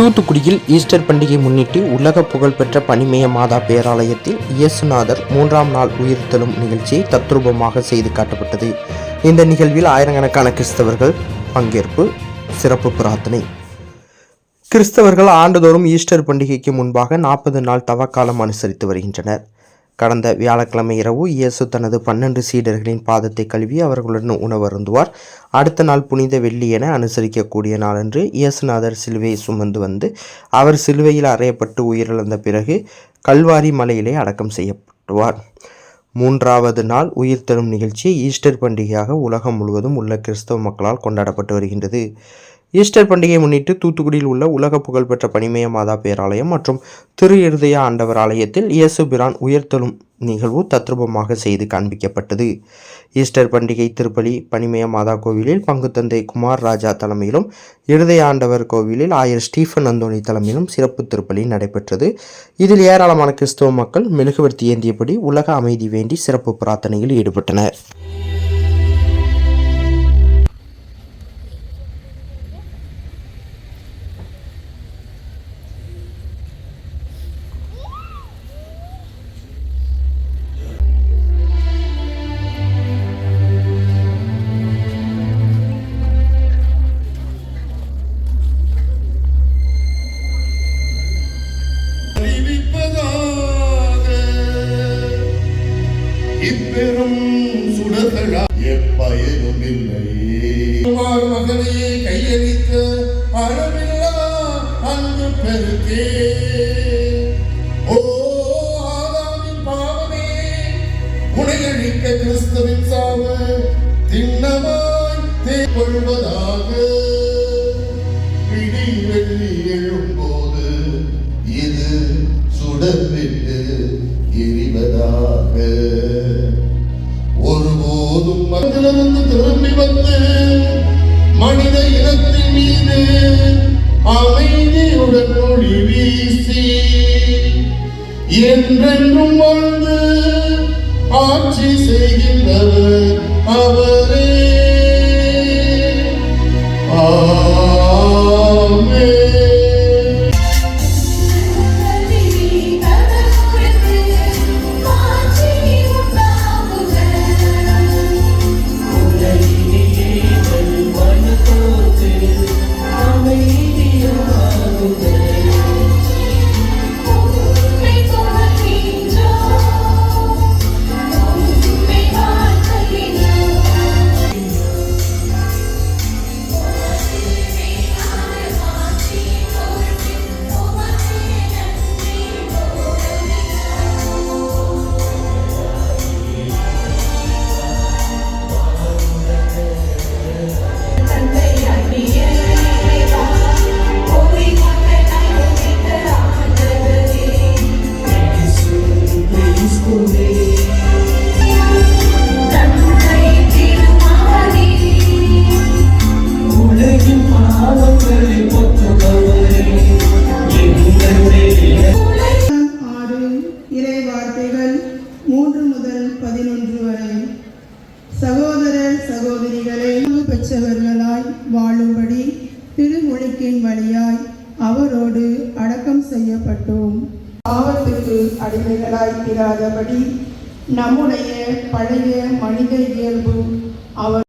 தூத்துக்குடியில் ஈஸ்டர் பண்டிகை முன்னிட்டு உலக புகழ்பெற்ற பனிமய மாதா பேராலயத்தில் இயேசுநாதர் மூன்றாம் நாள் உயிர்த்தெழும் நிகழ்ச்சியை தத்ரூபமாக செய்து காட்டப்பட்டது. இந்த நிகழ்வில் ஆயிரக்கணக்கான கிறிஸ்தவர்கள் பங்கேற்பு சிறப்பு பிரார்த்தனை. கிறிஸ்தவர்கள் ஆண்டுதோறும் ஈஸ்டர் பண்டிகைக்கு முன்பாக நாற்பது நாள் தவக்காலம் அனுசரித்து வருகின்றனர். கடந்த வியாழக்கிழமை இரவு இயேசு தனது பன்னெண்டு சீடர்களின் பாதத்தை கழுவி அவர்களுடன் உணவருந்துவார். அடுத்த நாள் புனித வெள்ளி என அனுசரிக்கக்கூடிய நாளன்று இயேசுநாதர் சிலுவையை சுமந்து வந்து அவர் சிலுவையில் அறையப்பட்டு உயிரிழந்த பிறகு கல்வாரி மலையிலே அடக்கம் செய்யப்படுவார். மூன்றாவது நாள் உயிர் தரும் நிகழ்ச்சி ஈஸ்டர் பண்டிகையாக உலகம் முழுவதும் உள்ள கிறிஸ்தவ மக்களால் கொண்டாடப்பட்டு வருகின்றது. ஈஸ்டர் பண்டிகையை முன்னிட்டு தூத்துக்குடியில் உள்ள உலக புகழ்பெற்ற பனிமய மாதா பேராலயம் மற்றும் திரு இருதய ஆண்டவர் ஆலயத்தில் இயேசு பிரான் உயர்த்தலும் நிகழ்வு தத்ரூபமாக செய்து காண்பிக்கப்பட்டது. ஈஸ்டர் பண்டிகை திருப்பலி பனிமய மாதா கோவிலில் பங்கு தந்தை குமார் ராஜா தலைமையிலும் இருதய ஆண்டவர் கோவிலில் ஆயர் ஸ்டீஃபன் அந்தோணி தலைமையிலும் சிறப்பு திருப்பலி நடைபெற்றது. இதில் ஏராளமான கிறிஸ்தவ மக்கள் மெழுகுவர்த்தி ஏந்தியபடி உலக அமைதி வேண்டி சிறப்பு பிரார்த்தனையில் ஈடுபட்டனர். இப்பெரும் சுடர்களா எப்பயனும் இல்லை குமார் மகனையே கையளித்த அளவில்லா அன்பு பெருக்கே. ஓ ஆதாமின் பாவமே உனையழிக்க கிறிஸ்துவின் சாவு திண்ணமாய் தேகொள்வதாக பிடி வெள்ளி எழும்போது இது சுடர்விட்டு எரிவதாக. போதும் மனதிலிருந்து திரும்பி வந்து மனித இனத்தின் மீது அமைதியுடன் ஒளி வீசி என்றென்றும் வாழ்ந்து ஆட்சி செய்கின்றவர் அவர். மூன்று முதல் பதினொன்று வரை. சகோதரர் சகோதரிகளை அன்பு பெற்றவர்களாய் வாழும்படி திருமொழிக்கின் வழியாய் அவரோடு அடக்கம் செய்யப்பட்டோம். பாவத்துக்கு அடிமைகளாய் இராதபடி நம்முடைய பழைய மனித இயல்பு அவர்